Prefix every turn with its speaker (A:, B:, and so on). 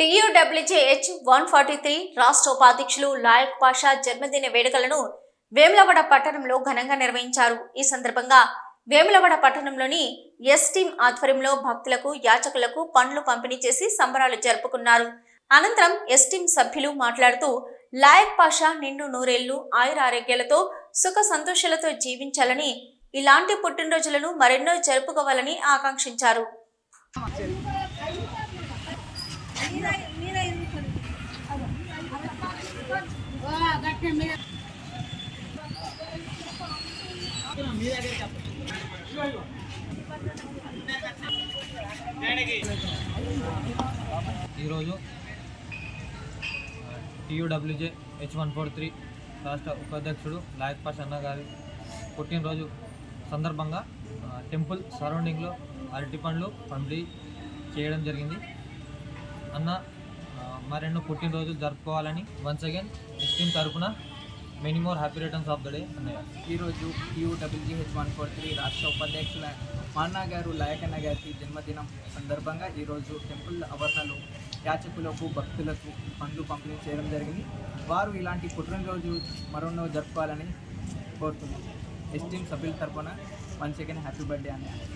A: TUWJH one forty three రాష్ట్ర ఉపాధ్యక్షులు లాయక్ పాషా జన్మదిన వేడుకలను వేములవాడ పట్టణంలో ఘనంగా నిర్వహించారు. ఈ సందర్భంగా వేములవాడ పట్టణంలోని ఎస్ ఆధ్వర్యంలో భక్తులకు యాచకులకు పండ్లు పంపిణీ చేసి సంబరాలు జరుపుకున్నారు. అనంతరం ఎస్ టీమ్ సభ్యులు మాట్లాడుతూ లాయక్ పాషా నిండు నూరేళ్ళు ఆయుర ఆరోగ్యాలతో సుఖ సంతోషాలతో జీవించాలని ఇలాంటి పుట్టినరోజులను మరెన్నో జరుపుకోవాలని ఆకాంక్షించారు.
B: ఈరోజు TUWJ H one four three రాష్ట్ర ఉపాధ్యక్షుడు లాయక్ పాష్ అన్న గారి పుట్టినరోజు సందర్భంగా టెంపుల్ సరౌండింగ్లో అరటి పండ్లు పంపిణీ చేయడం జరిగింది. అన్న మరెన్నో పుట్టినరోజులు జరుపుకోవాలని వన్స్ అగైన్ ఎస్టీమ్ తరఫున many more happy returns of the day అన్నయ్య.
C: ఈరోజు యూడబ్ల్యూజీహెచ్ వన్ ఫోర్ త్రీ రాష్ట్ర ఉపాధ్యక్షుల మాన్నా గారు లాయకన్న గారికి జన్మదినం సందర్భంగా ఈరోజు టెంపుల్ ఆవరణలో యాచకులకు భక్తులకు పండ్లు పంపిణీ చేయడం జరిగింది. వారు ఇలాంటి పుట్టినరోజు మరెన్నో జరుపుకోవాలని కోరుతున్నాం. ఎస్టీమ్ సభ్యుల తరపున వన్ సెకండ్ హ్యాపీ బర్త్డే అన్నయ్య.